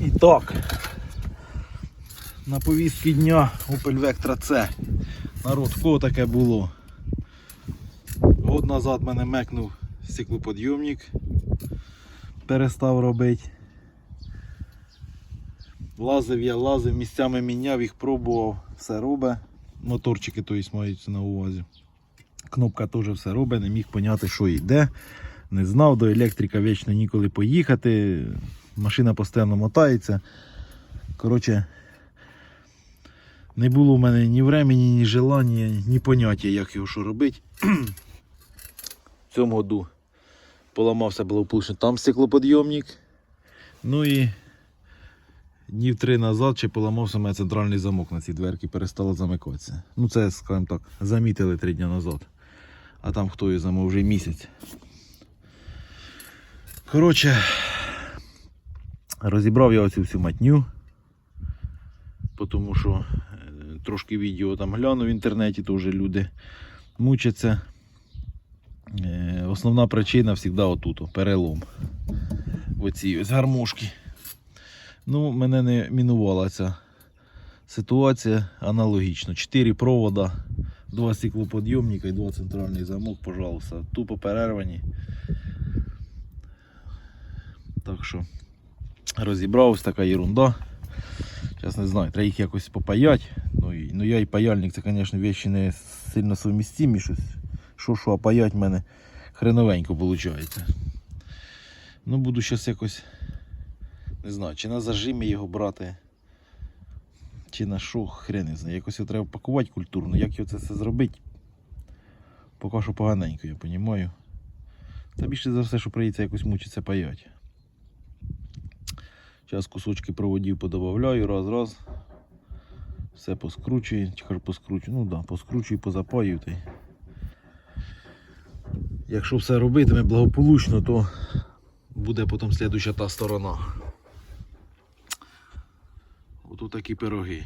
І так, на повістки дня Opel Vectra C. Народ, в кого таке було? Год назад мене мекнув стеклоподйомник, перестав робити. Лазив я, лазив, місцями міняв, їх пробував, все робить. Моторчики то маються на увазі. Кнопка теж все робить, не міг поняти, що йде. Не знав, до електрика вічно ніколи поїхати. Машина постійно мотається. Коротше, не було в мене ні времени, ні желання, ні поняття, як його що робити. В цьому году поламався благополучно там стеклоподйомник. Ну і днів три назад ще поламався мене центральний замок на цій дверці, перестало замикатися. Ну це, скажімо так, замітили три дні назад. А там хто її замов вже місяць. Коротше, розібрав я оцю всю матню. Тому що е, трошки відео там гляну в інтернеті, то вже люди мучаться. Е, Основна причина завжди отут, перелом В оцій ось гармошки. Ну, мене не мінувала ця ситуація аналогічно. Чотири провода, два стеклоподйомника і два центральний замок, пожалуйста. Тупо перервані. Так що розібрався така ерунда. Зараз не знаю, треба їх якось попаять. Ну, і, ну я і паяльник, це, звісно, вещі не сильно совмістимі. Щось. Що, що, а паять в мене хреновенько виходить. Ну, буду зараз якось, не знаю, чи на зажимі його брати, чи на що, хрен не знаю. Якось його треба пакувати культурно. Як його це все зробити? Поки що поганенько, я розумію. Та більше за все, що прийдеться якось мучитися паять. Зараз кусочки проводів подобавляю, раз, раз. Все поскручую, тихо поскручую, ну да, поскручую, позапаю. Та. Якщо все робитиме благополучно, то буде потім слідуща та сторона. Ось такі пироги.